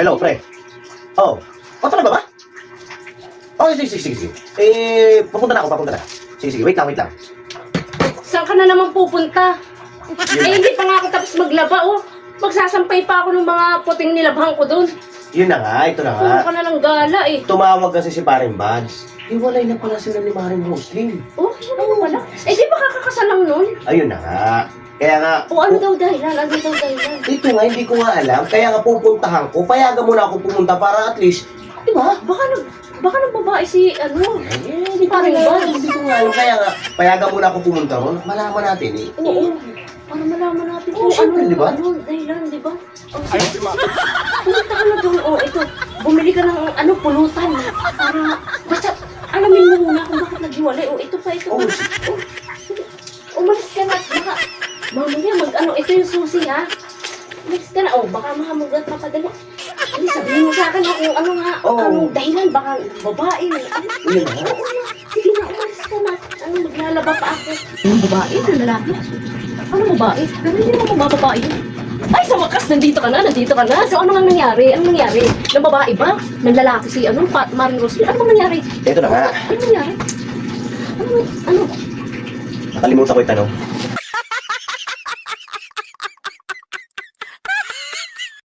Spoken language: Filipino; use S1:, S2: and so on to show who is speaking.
S1: Hello, pre. Oh, oh, talaga ba? Oh, sige, sige, sige, sige. Eh, papunta na ako, papunta na. Sige, sige, wait lang, wait lang.
S2: Saan ka na naman pupunta?
S1: Yun,
S2: Eh, hindi pa nga ako tapos maglaba, oh. Magsasampay pa ako ng mga puting nilabhan ko doon.
S1: yun na nga, ito na nga.
S2: Puro ka na lang gala, eh.
S1: Tumawag kasi si paring Buds. Iwalay na pala sila ni Maring Muslim.
S2: Oh, ano pala? Eh, di ba kakakasal lang nun?
S1: Ayun na nga. Kaya nga,
S2: O ano daw dahilan? Ano daw dahilan?
S1: ito nga, hindi ko nga alam. Kaya nga pupuntahan ko. Payagan mo na ako pumunta para at least, di ba?
S2: Baka nag... Baka nang babae si, ano?
S1: Eh, hindi ko nga,
S2: Buds.
S1: hindi ko nga alam. Kaya nga, payagan mo na ako pumunta ron. Malaman natin eh.
S2: Oo. Para malaman natin
S1: Oo,
S2: kung
S1: syempre,
S2: ano,
S1: di ba?
S2: ano, dahilan, di ba? Oh, sige. Pumunta ka na doon. Oh, ito. Bumili ka ng, ano, pulutan. Para, basta, alamin mo muna kung bakit naghiwalay. Oh, ito pa, ito pa.
S1: Oh,
S2: mamaya mag, ano, ito yung susi, ha? Umalis ka na. Oh, baka mahamog at mapadali. Hindi, sabihin mo sa akin ha, kung ano nga,
S1: Oo.
S2: anong dahilan, baka babae. Ano,
S1: Yun na nga.
S2: Oo na. Sige na, umalis ka na. Ano, maglalaba pa ako. Yung babae, yung lalaki. Ano babae? Pero hindi naman mababae yun. Ay, sa wakas, nandito ka na, nandito ka na. So, ano nga nangyari? Ano nangyari? Ng babae ba? Ng lalaki si, ano, Pat, Maring Rosely? Ano nangyari?
S1: Ito na nga.
S2: Ano nangyari? Ano, ano?
S1: Nakalimutan ko itanong.